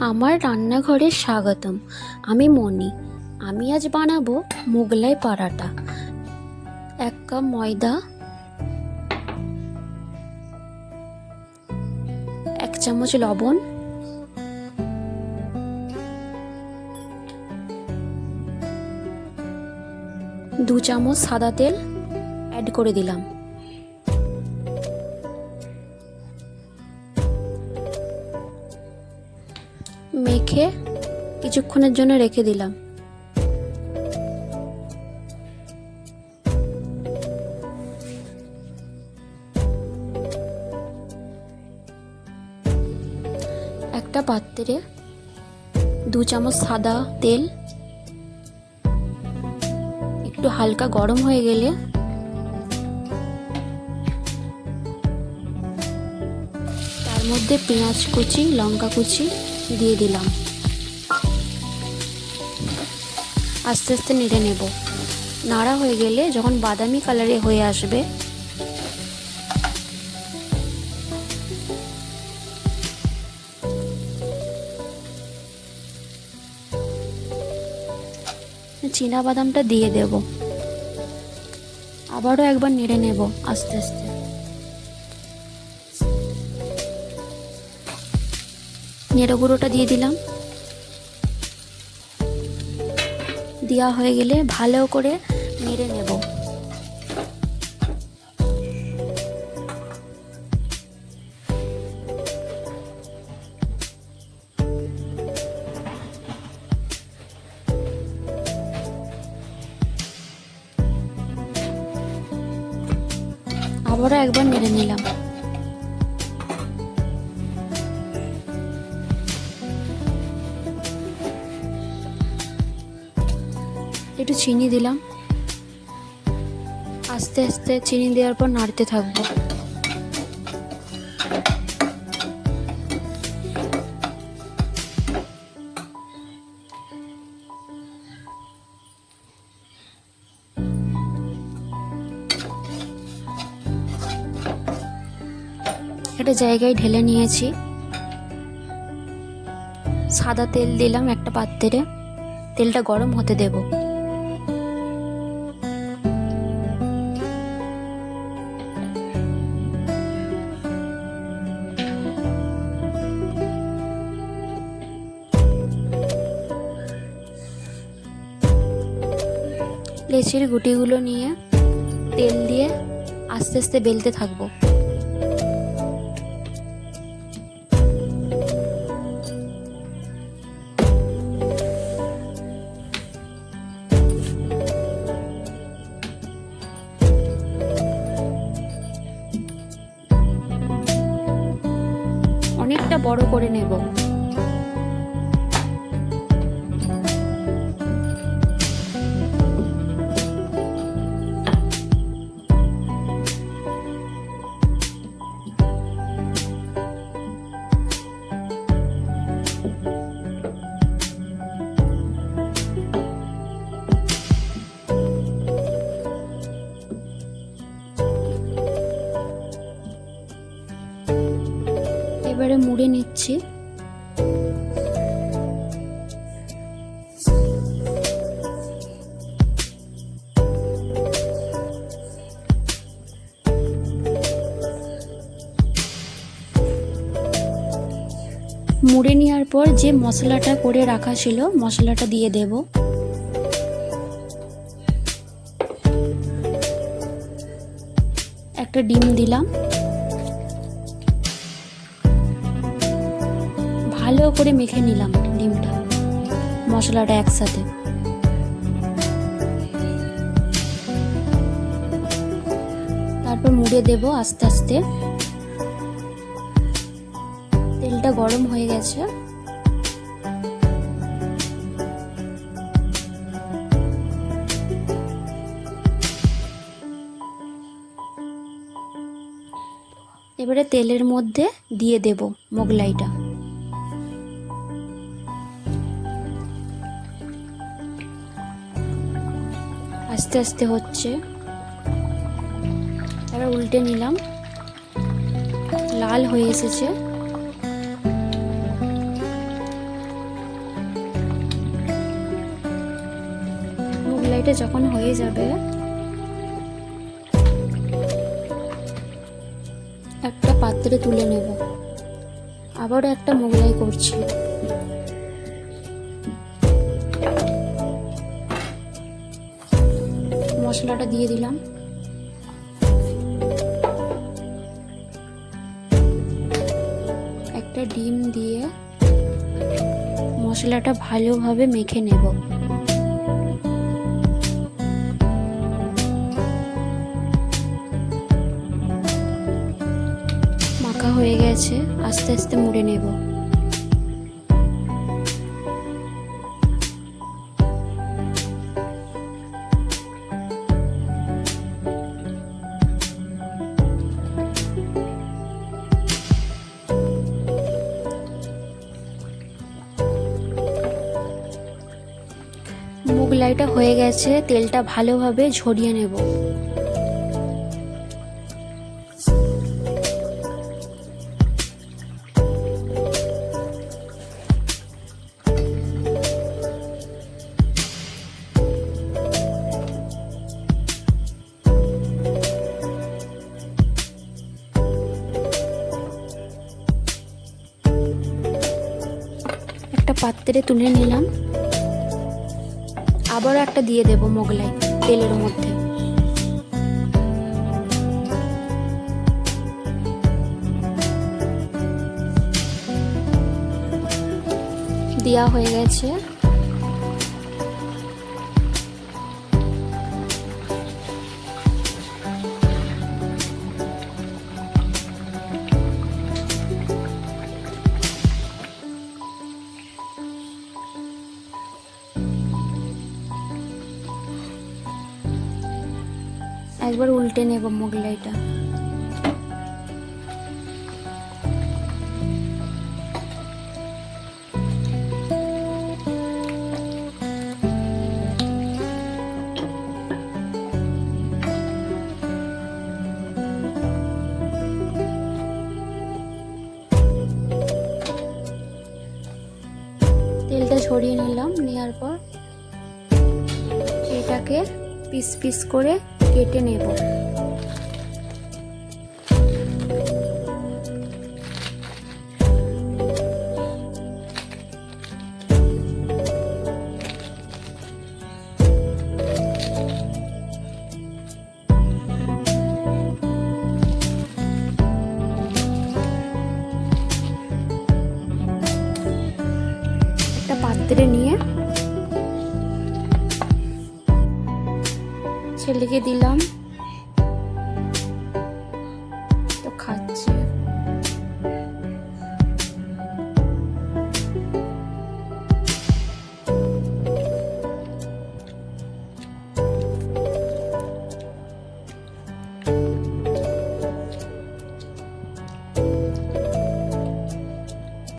আমার রান্নাঘরে স্বাগতম। আমি মনি আমি আজ বানাবো মোগলাই পরাটা। এক কাপ ময়দা। এক চামচ লবণ। দু চামচ সাদা তেল অ্যাড করে দিলাম। মেখে কিছুক্ষণের জন্য রেখে দিলাম। একটা পাত্রে দু চামচ সাদা তেল, একটু হালকা গরম হয়ে গেলে তার মধ্যে পেঁয়াজ কুচি, লঙ্কা কুচি দিয়ে দিলাম। আস্তে আস্তে নেড়ে নেব। নাড়া হয়ে গেলে যখন বাদামি কালারে হয়ে আসবে চীনা বাদামটা দিয়ে দেব। আবারও একবার নেড়ে নেব আস্তে আস্তে। নেড়ো গুঁড়োটা দিয়ে দিলাম। দেওয়া হয়ে গেলে ভালো করে নেড়ে নেব। আবারও একবার নেড়ে নিলাম। একটু চিনি দিলাম। আস্তে আস্তে চিনি দেওয়ার পর নাড়তে থাকব। একটা জায়গায় ঢেলে নিয়েছি। সাদা তেল দিলাম একটা পাত্রে। তেলটা গরম হতে দেবো। লেচির গুটিগুলো নিয়ে তেল দিয়ে আস্তে আস্তে বেলতে থাকব। অনেকটা বড় করে নেব। এবারে মুড়ে নিচ্ছি। মুড়ে নেওয়ার পর যে মশলাটা করে রাখা ছিল, মশলাটা দিয়ে দেব। একটা ডিম দিলাম। ভালো করে মেখে নিলাম ডিমটা। মশলাটা একসাথে। তারপর মুড়ে দেব আস্তে আস্তে। তেলটা গরম হয়ে গেছে। এবারে তেলের মধ্যে দিয়ে দেব মোগলাইটা। আস্তে আস্তে হচ্ছে। এবার উল্টে নিলাম। লাল হয়ে এসেছে। মুগলাইটা যখন হয়ে যাবে, একটা পাত্রে তুলে নেব। আবারও একটা মোগলাই করছি। মশলাটা দিয়ে দিলাম। একটা ডিম দিয়ে মশলাটা ভালোভাবে মেখে নেব। মাখা হয়ে গেছে, আস্তে আস্তে মুড়ে নেব। মুগলাইটা হয়ে গেছে তেলটা ভালোভাবে ঝরিয়ে নেব। একটা পাত্রে তুলে নিলাম। আবারও একটা দিয়ে দেব মোগলাই তেলের মধ্যে। দেওয়া হয়ে গেছে। একবার উল্টে নেব মোগলাইটা তেলটা ছড়িয়ে নিলাম নেওয়ার পর এটাকে পিস পিস করে কেটে নেব। পাত্রে নিয়ে ছেলেকে দিলাম।